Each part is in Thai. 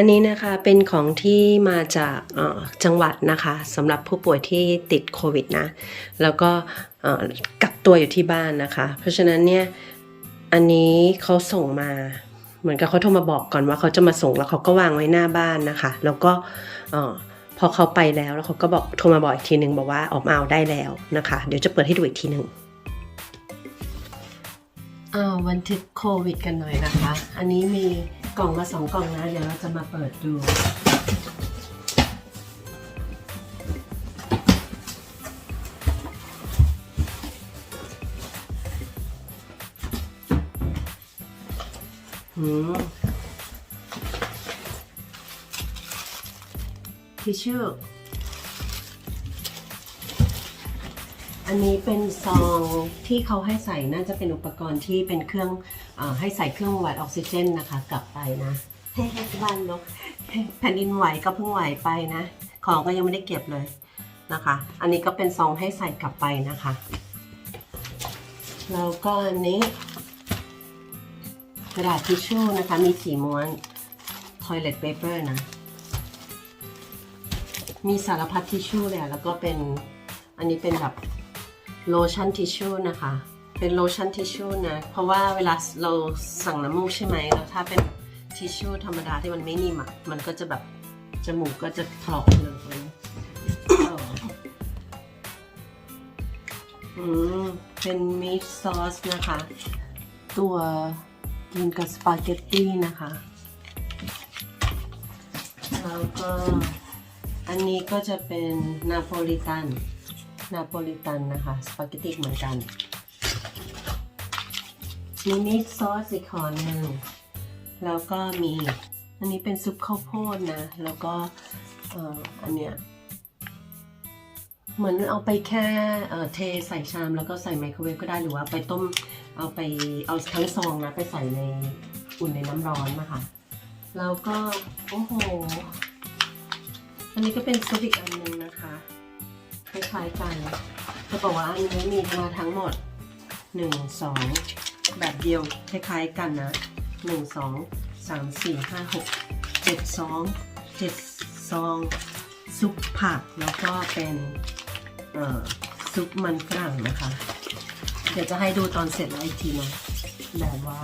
อันนี้นะคะเป็นของที่มาจากจังหวัดนะคะสำหรับผู้ป่วยที่ติดโควิดนะ แล้วก็กักตัวอยู่ที่บ้านนะคะ เพราะฉะนั้นเนี่ยอันนี้เขาส่งมาเหมือนกับเขาโทรมาบอกก่อนว่าเขาจะมาส่งแล้วเขาก็วางไว้หน้าบ้านนะคะ แล้วก็พอเขาไปแล้วแล้วเขาก็บอกโทรมาบอกอีกทีหนึ่งบอกว่าออกมาเอาได้แล้วนะคะ เดี๋ยวจะเปิดให้ดูอีกทีหนึ่งอ่าบันทึกโควิด กันหน่อยนะคะ อันนี้มี กล่องมาสองกล่องนะ เดี๋ยวเราจะมาเปิดดูอืมทิชชู่อันนี้เป็นซองที่เขาให้ใส่น่าจะเป็นอุปกรณ์ที่เป็นเครื่อง ให้ใส่เครื่องวัดออกซิเจนนะคะ กลับไปนะให้ให้บ้านนกแผ่นดินไหวก็เพิ่งไหวไปนะ ของก็ยังไม่ได้เก็บเลยนะคะ อันนี้ก็เป็นซองให้ใส่กลับไปนะคะ แล้วก็อันนี้ กระดาษทิชชู่นะคะ มีสีม้วน toilet paper นะ มีสารพัดทิชชู่เลยอะแล้วก็เป็น อันนี้เป็นแบบโลชั่นทิชชู่นะคะ เป็นโลชั่นทิชชู่นะ เพราะว่าเวลาเราสั่งน้ำมูกใช่ไหมแล้วถ้าเป็นทิชชู่ธรรมดาที่มันไม่นิ่มอะมันก็จะแบบจมูกก็จะถลอกเลยอืมเป็นมิตซอสนะคะ ตัวกินกับสปาเกตตี้นะคะ แล้วก็อันนี้ก็จะเป็นนาโปลิตัน นาโปลิตันนะคะ สปาเกตตี้เหมือนกัน มีมิกซอสอีกขอหนึ่งแล้วก็มีอันนี้เป็นซุปข้าวโพดนะ แล้วก็เอ่ออันเนี้ยเหมือนเอาไปแค่เอ่อเทใส่ชามแล้วก็ใส่ไมโครเวฟก็ได้หรือว่าไปต้มเอาไปเอาทั้งซองนะไปใส่ในอุ่นในน้ำร้อนนะคะแล้วก็โอ้โห อันนี้ก็เป็นซุปอีกอันหนึงนะคะคล้ายๆกันจะบอกว่าอันนี้มีมาทั้งหมด 1 2 แบบเดียวคล้ายๆกันนะ 1 2 3 4 5 6 7ซอง7ซอง ซุปผักแล้วก็เป็นเอ่อซุปมันฝรั่งนะคะ เดี๋ยวจะให้ดูตอนเสร็จแล้วอีกทีนะแบบว่า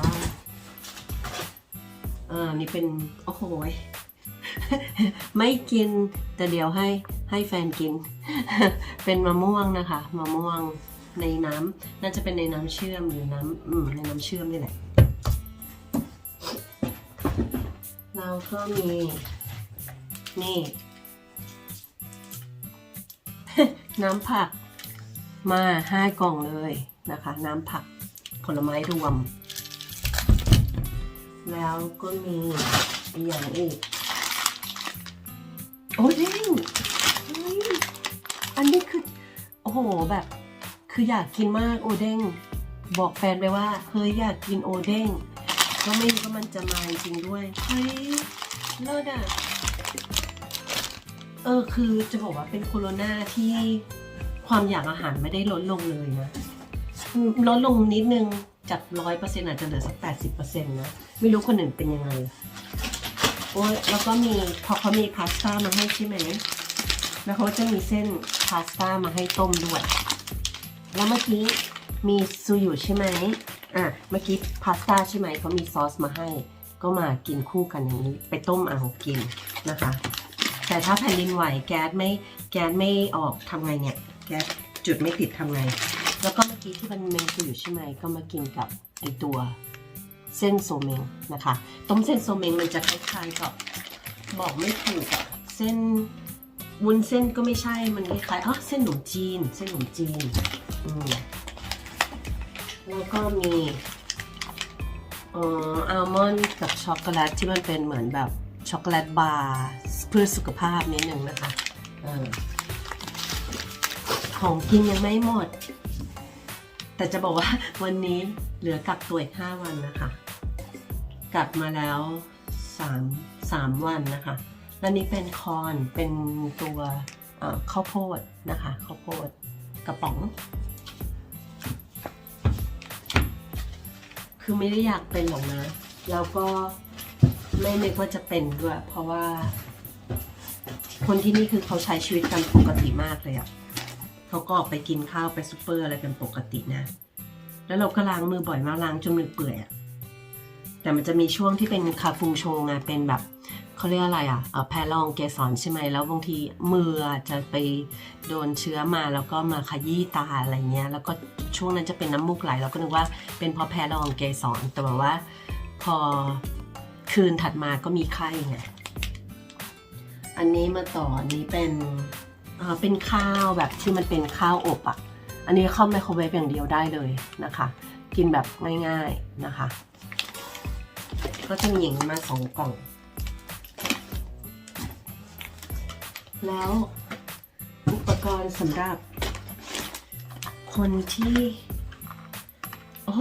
เออนี่เป็น โอ้โหไม่กินแต่เดี๋ยวให้ให้แฟนกิน เป็นมะม่วงนะคะ มะม่วง ในน้ำน่าจะเป็นในน้ำเชื่อมหรือน้ำอืมในน้ำเชื่อมนี่แหละ เราก็มีนี่ น้ำผักมาห้ากล่องเลยนะคะ น้ำผักผลไม้รวม แล้วก็มีอย่างอีก โอ้ยอันนี้คือ โอ้โหแบบ คืออยากกินมากโอเด้งบอกแฟนไปว่าเฮ้ยอยากกินโอเด้งก็ไม่รู้ว่ามันจะมาจริงด้วยเฮ้ยเลิศอะเออคือจะบอกว่าเป็นโคโรนาที่ความอยากอาหารไม่ได้ลดลงเลยนะลดลงนิดนึงจากร้อยเปอร์เซ็นต์อาจจะเหลือสักแปดสิบเปอร์เซ็นต์นะ ไม่รู้คนอื่นเป็นยังไงโอ้ยแล้วก็มีพอเขามีพาสต้ามาให้ใช่ไหม แล้วเขาจะมีเส้นพาสต้ามาให้ต้มด้วย แล้วเมื่อกี้มีซูยุใช่ไหมอะเมื่อกี้พาสต้าใช่ไหมเขามีซอสมาให้ ก็มากินคู่กันอย่างนี้ ไปต้มเอากินนะคะ แต่ถ้าแผ่นดินไหวแก๊สไม่แก๊สไม่ออกทำไงเนี่ย แก๊สจุดไม่ติดทำไง แล้วก็เมื่อกี้ที่มันเมนซูยูใช่ไหมก็มากินกับไอตัวเส้นโซเมงนะคะ ต้มเส้นโซเมงมันจะคล้ายๆกับบอกไม่ถูกอะเส้น วุ้นเส้นก็ไม่ใช่ มันคล้ายๆอ๋อเส้นหนมจีน เส้นหนมจีน อืม แล้วก็มีเอ่ออัลมอนด์กับช็อกโกแลตที่มันเป็นเหมือนแบบช็อกโกแลตบาร์เพื่อสุขภาพนิดนึงนะคะออของกินยังไม่หมด แต่จะบอกว่าวันนี้เหลือกักตัวอีก5วันนะคะกลับมาแล้ว3 3วันนะคะ และนี่เป็นคอนเป็นตัวข้าวโพดนะคะข้าวโพดกระป๋อง คือไม่ได้อยากเป็นหรอกนะแล้วก็ไม่นึกว่าจะเป็นด้วย เพราะว่า คนที่นี่คือเขาใช้ชีวิตกันปกติมากเลยอะ่ะเขาก็ออกไปกินข้าวไปซูเปอร์อะไรกันปกตินะ แล้วเราก็ล้างมือบ่อยมากล้างจนมือเปื่อยอะ่ะแต่มันจะมีช่วงที่เป็นคาฟูโชงไงเป็นแบบ เขาเรียกอะไรอะ่ะแพรลองเกสรใช่ไหมแล้วบางทีมือจะไปโดนเชื้อมาแล้วก็มาขยี้ตาอะไรเงี้ย แล้วก็ช่วงนั้นจะเป็นน้ำมูกไหลเราก็นึกว่าเป็นเพราะแพรลองเกสรแต่แบบว่าพอคืนถัดมาก็มีไข้ไงอันนี้มาต่ออันนี้เป็นเป็นข้าวแบบที่มันเป็นข้าวอบอะ่ะ อันนี้เข้าไมโครเวฟอย่างเดียวได้เลยนะคะ กินแบบง่ายๆนะคะ ก็จะมีอย่างนี้มาสองกล่อง แล้ว อุปกรณ์สำหรับ คนที่ โอ้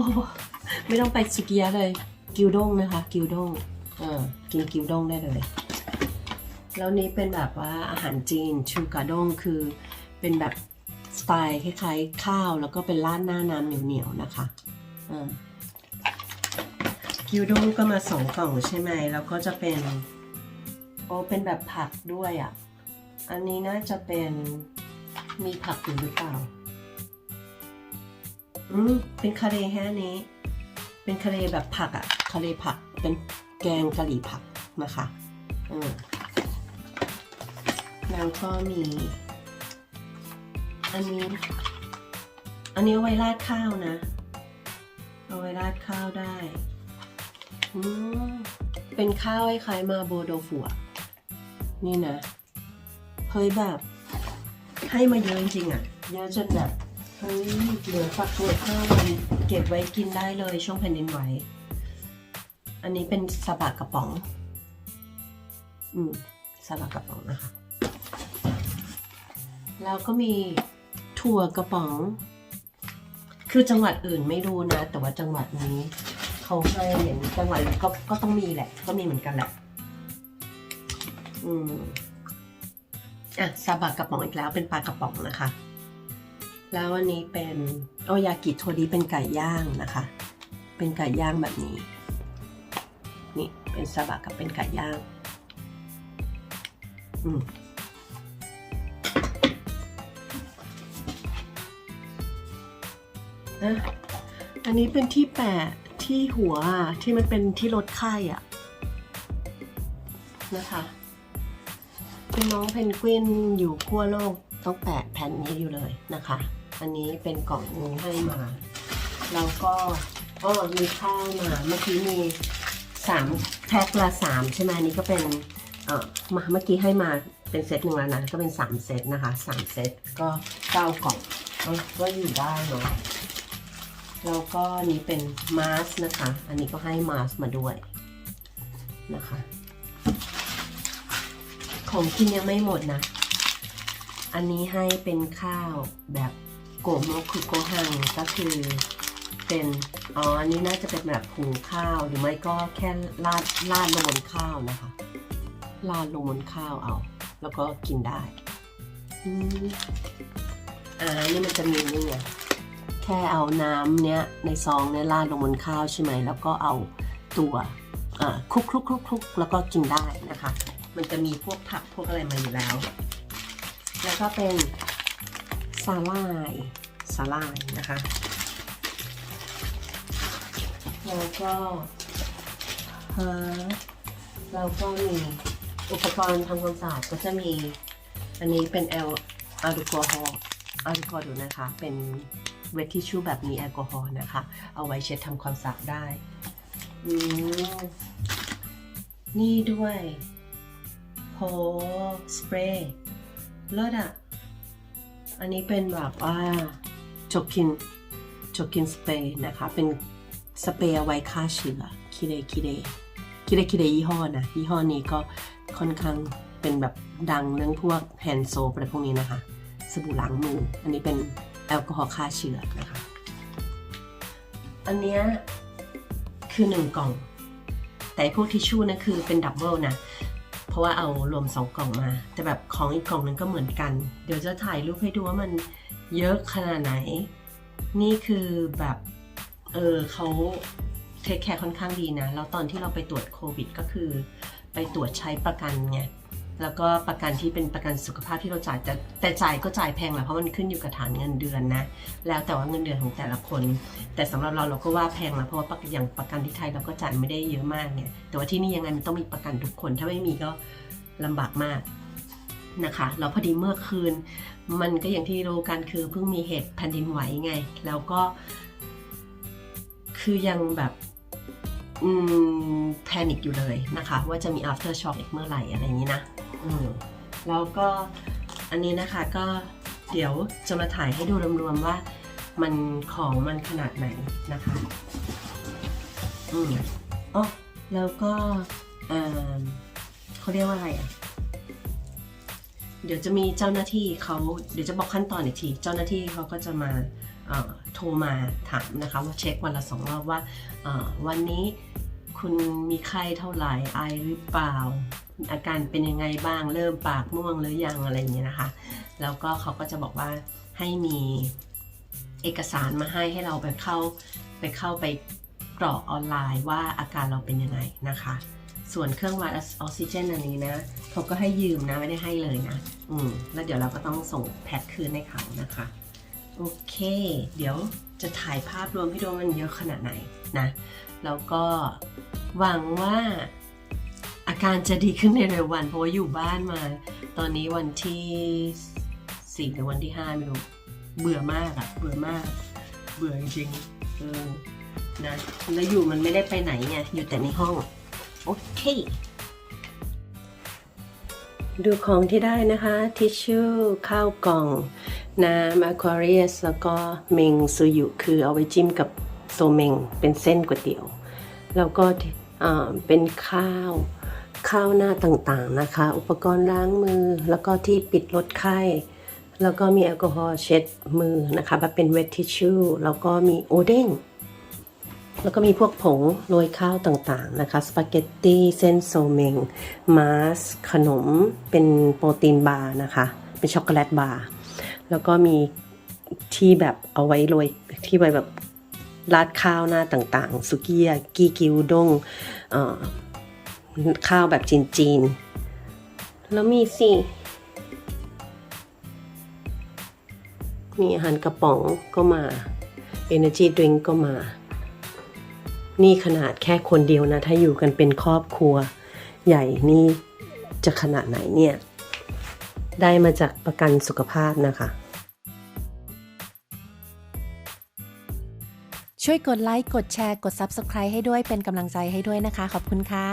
ไม่ต้องไปสุกิยะเลย กิวด้งนะคะ กิวด้งเออกินกิวด้งได้เลย แล้วนี้เป็นแบบว่าอาหารจีนชูกาด้งคือเป็นแบบสไตล์คล้ายๆข้าวแล้วก็เป็นราดหน้าน้ำเหนียวๆนะคะกิวด้งก็มาสองกล่องใช่ไหม แล้วก็จะเป็น โอ้เป็นแบบผักด้วยอะ อันนี้น่าจะเป็นมีผักอยู่หรือเปล่า อืมเป็นคาเรแฮะอันนี้ เป็นคาเรแบบผักอะคาเรผัก เป็นแกงกะหรี่ผักนะคะ อืมแล้วก็มี อันนี้ อันนี้ไว้ราดข้าวนะ เอาไว้ราดข้าวได้ อืมเป็นข้าวคล้ายมาโบโดฟัวนี่นะ เฮ้ยแบบให้มาเยอะจริงๆอะเยอะจนแบบเฮ้ยเหลือฝักตัวข้าวมันเก็บไว้กินได้เลยช่วงแผ่นดินไหวอันนี้เป็นซาบะกระป๋อง อืมซาบะกระป๋องนะคะ แล้วก็มีถั่วกระป๋อง คือจังหวัดอื่นไม่รู้นะ แต่ว่าจังหวัดนี้เขาให้เห็นจังหวัดก็ก็ต้องมีแหละ ก็มีเหมือนกันแหละ อืม อะซาบะกระป๋องอีกแล้วเป็นปลากระป๋องนะคะ แล้วอันนี้เป็นโอยากิโทริเป็นไก่ย่างนะคะ เป็นไก่ย่างแบบนี้ นี่เป็นซาบะกับเป็นไก่ย่าง อืมอะอันนี้เป็นที่แปะที่หัวที่มันเป็นที่ลดไข้อะนะคะ เป็นน้องเพนกวินอยู่ขั้วโลกต้องแปะแผ่นนี้อยู่เลยนะคะ อันนี้เป็นกล่องนี้ให้มาแล้วก็อ๋อมีข้าวมาเมื่อกี้มีสามแพ็คละสามใช่ไหมอันนี้ก็เป็นเออมาเมื่อกี้ให้มาเป็นเซตหนึ่งแล้วนะก็เป็นสามเซตนะคะสามเซตก็เก้ากล่องก็อยู่ได้เนาะแล้วก็นี้เป็นมาสก์นะคะ อันนี้ก็ให้มาสก์มาด้วยนะคะ ของกินยังไม่หมดนะ อันนี้ให้เป็นข้าวแบบโกโมคุโกฮังก็คือเป็นอ๋ออันนี้น่าจะเป็นแบบหุงข้าวหรือไม่ก็แค่ราดราดลงบนข้าวนะคะราดลงบนข้าวเอา แล้วก็กินได้อ่านี่มันจะมีนี่ไงแค่เอาน้ำเนี้ยในซองเนี้ยราดลงบนข้าวใช่ไหม แล้วก็เอาตัวอ่าคลุกคลุกคลุกคลุกแล้วก็กินได้นะคะ มันจะมีพวกผักพวกอะไรมาอยู่แล้ว แล้วก็เป็นสาลายสาลายนะคะ แล้วก็ฮอแล้วก็มีอุปกรณ์ทำความสะอาดก็จะมีอันนี้เป็นแอลอารูกอฮอล์อารูกอดูนะคะ เป็นเวททิชชู่แบบมีแอลกอฮอล์นะคะ เอาไว้เช็ดทำความสะอาดได้ นี่ด้วย โหสเปรย์เลิศอะ อันนี้เป็นแบบว่าจกกินจกกินสเปรย์นะคะ เป็นสเปรย์ไว้ฆ่าเชื้อคิเดคิเดคิเดคิเดยี่ห้อนะ ยี่ห้อนี้ก็ค่อนข้างเป็นแบบดังเรื่องพวกแฮนด์โซอะไรพวกนี้นะคะ สบู่ล้างมือ อันนี้เป็นแอลกอฮอล์ฆ่าเชื้อนะคะ อันเนี้ยคือหนึ่งกล่อง แต่พวกทิชชู่นะคือเป็นดับเบิลนะ ราะว่าเอารวมสองกล่องมา แต่แบบของอีกกล่องนึงก็เหมือนกัน เดี๋ยวจะถ่ายรูปให้ดูว่ามันเยอะขนาดไหน นี่คือแบบเออเขาเทคแคร์ค่อนข้างดีนะ แล้วตอนที่เราไปตรวจโควิดก็คือ ไปตรวจใช้ประกันไง แล้วก็ประกันที่เป็นประกันสุขภาพที่เราจ่ายแต่แต่จ่ายก็จ่ายแพงแหละเพราะมันขึ้นอยู่กับฐานเงินเดือนนะ แล้วแต่ว่าเงินเดือนของแต่ละคน แต่สำหรับเราเราก็ว่าแพงนะเพราะว่าประกันอย่างประกันที่ไทยเราก็จ่ายไม่ได้เยอะมากเนี่ยแต่ว่าที่นี่ยังไงมันต้องมีประกันทุกคน ถ้าไม่มีก็ลำบากมากนะคะแล้วพอดีเมื่อคืน มันก็อย่างที่รู้กันคือเพิ่งมีเหตุแผ่นดินไหวไง แล้วก็ คือยังแบบ แพนิคอยู่เลยนะคะ ว่าจะมี after shock อีกเมื่อไหร่อะไรอย่างนี้นะอืมแล้วก็อันนี้นะคะก็เดี๋ยวจะมาถ่ายให้ดูรวมๆว่ามันของมันขนาดไหนนะคะ อืมอ๋อแล้วก็เออเขาเรียกว่าอะไรอะ เดี๋ยวจะมีเจ้าหน้าที่เขาเดี๋ยวจะบอกขั้นตอนอีกที เจ้าหน้าที่เขาก็จะมา โทรมาถามนะคะว่าเช็ควันละสองรอบว่าวันนี้คุณมีไข้เท่าไหร่ไอหรือเปล่า อาการเป็นยังไงบ้างเริ่มปากม่วงหรือยังอะไรอย่างเงี้ยนะคะ แล้วก็เขาก็จะบอกว่าให้มีเอกสารมาให้ให้เราไปเข้าไปเข้าไปกรอกออนไลน์ว่าอาการเราเป็นยังไงนะคะ ส่วนเครื่องวัดออกซิเจนอันนี้นะเขาก็ให้ยืมนะไม่ได้ให้เลยนะ อืมแล้วเดี๋ยวเราก็ต้องส่งแพ็คคืนให้เขานะคะ โอเค เดี๋ยวจะถ่ายภาพรวมให้ดูมันเยอะขนาดไหนนะ แล้วก็หวังว่าอาการจะดีขึ้นในเร็ววัน เพราะว่าอยู่บ้านมา ตอนนี้วันที่สี่หรือวันที่ห้าไม่รู้ เบื่อมากอะเบื่อมาก เบื่อจริงเออนะแล้วอยู่มันไม่ได้ไปไหนไงอยู่แต่ในห้อง โอเค ดูของที่ได้นะคะ ทิชชู่ข้าวกล่อง น้ำ Aquarius แล้วก็เมงซูยุคือเอาไว้จิ้มกับโซเมงเป็นเส้นก๋วยเตี๋ยว แล้วก็เป็นข้าวข้าวหน้าต่างๆนะคะ อุปกรณ์ล้างมือ แล้วก็ที่ปิดลดไข้ แล้วก็มีแอลกอฮอล์เช็ดมือนะคะแบบเป็นเวททิชชู่แล้วก็มีโอเด้งแล้วก็มีพวกผงโรยข้าวต่างๆนะคะ สปาเกตตี้เส้นโซเมงมาสขนมเป็นโปรตีนบาร์นะคะ เป็นช็อกโกแลตบาร์ แล้วก็มีที่แบบเอาไว้โรยที่ไว้แบบราดข้าวหน้าต่างๆ สุกี้ยากีกิวด้งข้าวแบบจีนๆ แล้วมีสิ มีอาหารกระป๋องก็มา Energy Drink ก็มา นี่ขนาดแค่คนเดียวนะ ถ้าอยู่กันเป็นครอบครัวใหญ่นี่จะขนาดไหนเนี่ย ได้มาจากประกันสุขภาพนะคะ ช่วยกดไลค์ กดแชร์ กด Subscribe ให้ด้วยเป็นกำลังใจให้ด้วยนะคะ ขอบคุณค่ะ